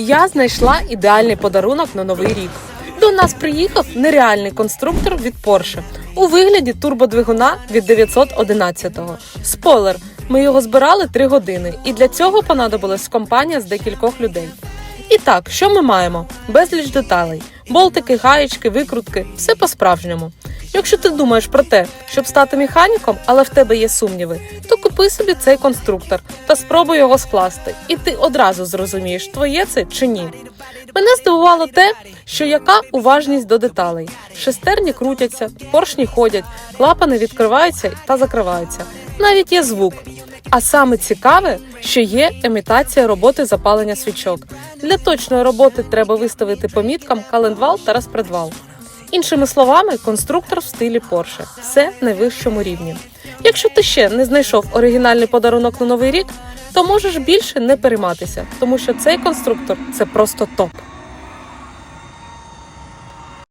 Я знайшла ідеальний подарунок на новий рік. До нас приїхав нереальний конструктор від Porsche у вигляді турбодвигуна від 911-го. Спойлер, ми його збирали 3 години, і для цього понадобилась компанія з декількох людей. І так, що ми маємо? Безліч деталей: болтики, гаєчки, викрутки, все по-справжньому. Якщо ти думаєш про те, щоб стати механіком, але в тебе є сумніви, то купи собі цей конструктор та спробуй його скласти, і ти одразу зрозумієш, твоє це чи ні. Мене здивувало те, що яка уважність до деталей. Шестерні крутяться, поршні ходять, клапани відкриваються та закриваються. Навіть є звук. А саме цікаве, що є емітація роботи запалення свічок. Для точної роботи треба виставити по міткам календвал та розпредвал. Іншими словами, конструктор в стилі Porsche. Все на вищому рівні. Якщо ти ще не знайшов оригінальний подарунок на новий рік, то можеш більше не перейматися, тому що цей конструктор це просто топ.